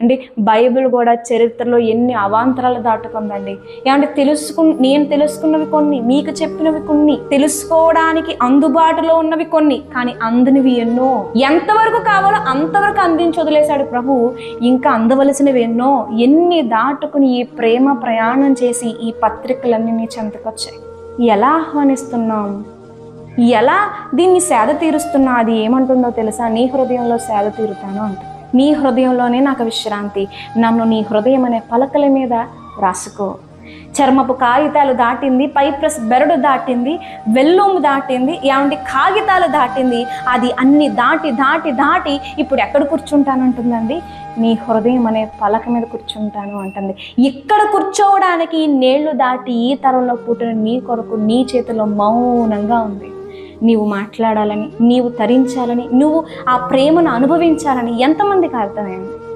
అంటే బైబిల్ కూడా చరిత్రలో ఎన్ని అవాంతరాలు దాటుకుందండి. ఏమంటే తెలుసుకు నేను తెలుసుకున్నవి కొన్ని మీకు చెప్పినవి కొన్ని తెలుసుకోవడానికి అందుబాటులో ఉన్నవి కొన్ని కానీ అందనివి ఎన్నో. ఎంతవరకు కావాలో అంతవరకు అందించి వదిలేశాడు ప్రభు. ఇంకా అందవలసినవి ఎన్నో. ఎన్ని దాటుకుని ఈ ప్రేమ ప్రయాణం చేసి ఈ పత్రికలన్నీ మీ చెంతకొచ్చాయి. ఎలా ఆహ్వానిస్తున్నాం? ఎలా దీన్ని సేద తీరుస్తున్నా అది ఏమంటుందో తెలుసా? నీ హృదయంలో సేద తీరుతాను అంట నీ హృదయంలోనే నాకు విశ్రాంతి. నన్ను నీ హృదయం అనే పలకల మీద రాసుకో. చర్మపు కాగితాలు దాటింది పైప్రస్ బెరడు దాటింది వెల్లుము దాటింది ఏమంటే కాగితాలు దాటింది. అది అన్ని దాటి దాటి దాటి ఇప్పుడు ఎక్కడ కూర్చుంటానంటుందండి? నీ హృదయం అనే పలక మీద కూర్చుంటాను అంటుంది. ఇక్కడ కూర్చోవడానికి నేళ్ళు దాటి ఈ తరంలో పుట్టిన నీ కొరకు నీ చేతిలో మౌనంగా ఉంది. నీవు మాట్లాడాలని నీవు తరించాలని నువ్వు ఆ ప్రేమను అనుభవించాలని ఎంతమందికి అర్థమైంది?